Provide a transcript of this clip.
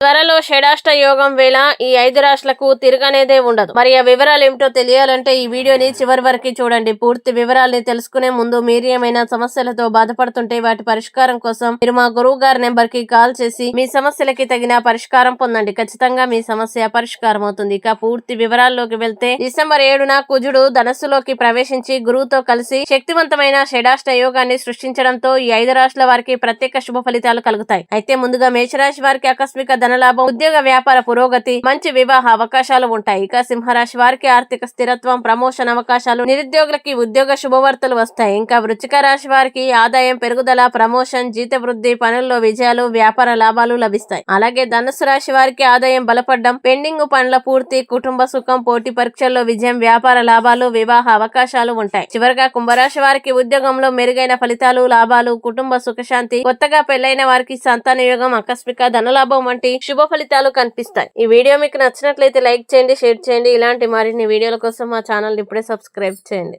త్వరలో షడాష్ట యోగం వేళ ఈ ఐదు రాష్ట్రాలకు తిరగనేదే ఉండదు. మరి ఆ వివరాలు ఏమిటో తెలియాలంటే ఈ వీడియోని చివరి వరకు చూడండి. పూర్తి వివరాలని తెలుసుకునే ముందు మీరు ఏమైనా సమస్యలతో బాధపడుతుంటే వాటి పరిష్కారం కోసం మీరు మా గురువు గారి నెంబర్కి కాల్ చేసి మీ సమస్యలకి తగిన పరిష్కారం పొందండి. ఖచ్చితంగా మీ సమస్య పరిష్కారం అవుతుంది. ఇక పూర్తి వివరాల్లోకి వెళ్తే డిసెంబర్ ఏడున కుజుడు ధనస్సులోకి ప్రవేశించి గురువుతో కలిసి శక్తివంతమైన షడాష్ట యోగాన్ని సృష్టించడంతో ఈ ఐదు రాష్ట్రాల వారికి ప్రత్యేక శుభ ఫలితాలు కలుగుతాయి. అయితే ముందుగా మేషరాశి వారికి ఆకస్మిక ధనలాభం ఉద్యోగ వ్యాపార పురోగతి మంచి వివాహ అవకాశాలు ఉంటాయి. ఇక సింహరాశి వారికి ఆర్థిక స్థిరత్వం ప్రమోషన్ అవకాశాలు నిరుద్యోగులకి ఉద్యోగ శుభవార్తలు వస్తాయి. ఇంకా వృచ్చిక రాశి వారికి ఆదాయం పెరుగుదల ప్రమోషన్ జీత వృద్ధి పనుల్లో విజయాలు వ్యాపార లాభాలు లభిస్తాయి. అలాగే ధనుసు రాశి వారికి ఆదాయం బలపడడం పెండింగ్ పనుల పూర్తి కుటుంబ సుఖం పోటీ పరీక్షల్లో విజయం వ్యాపార లాభాలు వివాహ అవకాశాలు ఉంటాయి. చివరగా కుంభరాశి వారికి ఉద్యోగంలో మెరుగైన ఫలితాలు లాభాలు కుటుంబ సుఖశాంతి కొత్తగా పెళ్ళైన వారికి సంతాన యోగం ఆకస్మిక ధనలాభం వంటి శుభ ఫలితాలు కనిపిస్తాయి. ఈ వీడియో మీకు నచ్చినట్లయితే లైక్ చేయండి షేర్ చేయండి. ఇలాంటి మరిన్ని వీడియోల కోసం మా ఛానల్ ఇప్పుడే సబ్స్క్రైబ్ చేయండి.